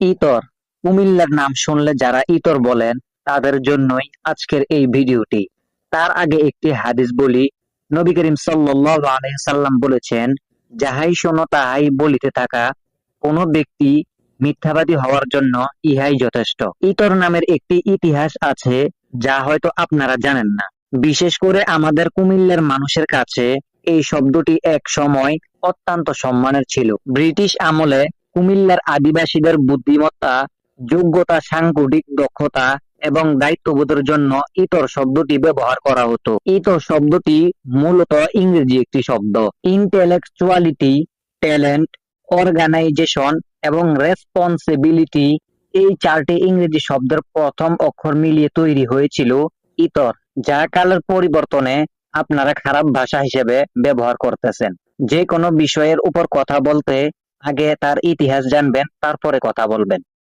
ইতর। কুমিল্লার নাম শুনলে যারা ইতর বলেন, তাদের জন্যই আজকের এই ভিডিওটি। তার আগে একটি হাদিস বলি। নবী করিম সাল্লাম বলেছেন, যাহাই শোনো তাহাই বলিতে থাকা। কোন ব্যক্তি মিথ্যাবাদী হওয়ার জন্য ইহাই যথেষ্ট। ইতর নামের একটি ইতিহাস আছে, যা হয়তো আপনারা জানেন না। বিশেষ করে আমাদের কুমিল্লার মানুষের কাছে এই শব্দটি এক সময় অত্যন্ত সম্মানের ছিল। ব্রিটিশ আমলে কুমিল্লার আদিবাসীদের বুদ্ধিমত্তা, যোগ্যতা, সাংগঠনিক দক্ষতা এবং দায়িত্ববোধের জন্য ইতর শব্দটি ব্যবহার করা হতো। ইতর শব্দটি মূলত ইংরেজি একটি শব্দ। ইন্টেলেকচুয়ালিটি ট্যালেন্ট অর্গানাইজেশন এবং রেসপন্সিবিলিটি এই চারটি ইংরেজি শব্দের প্রথম অক্ষর মিলিয়ে তৈরি হয়েছিল ইতর, যা কালের পরিবর্তনে আপনারা খারাপ ভাষা হিসেবে ব্যবহার করতেছেন। যে কোনো বিষয়ের উপর কথা বলতে আগে তার ইতিহাস জানবেন তারপরে কথা বলবেন।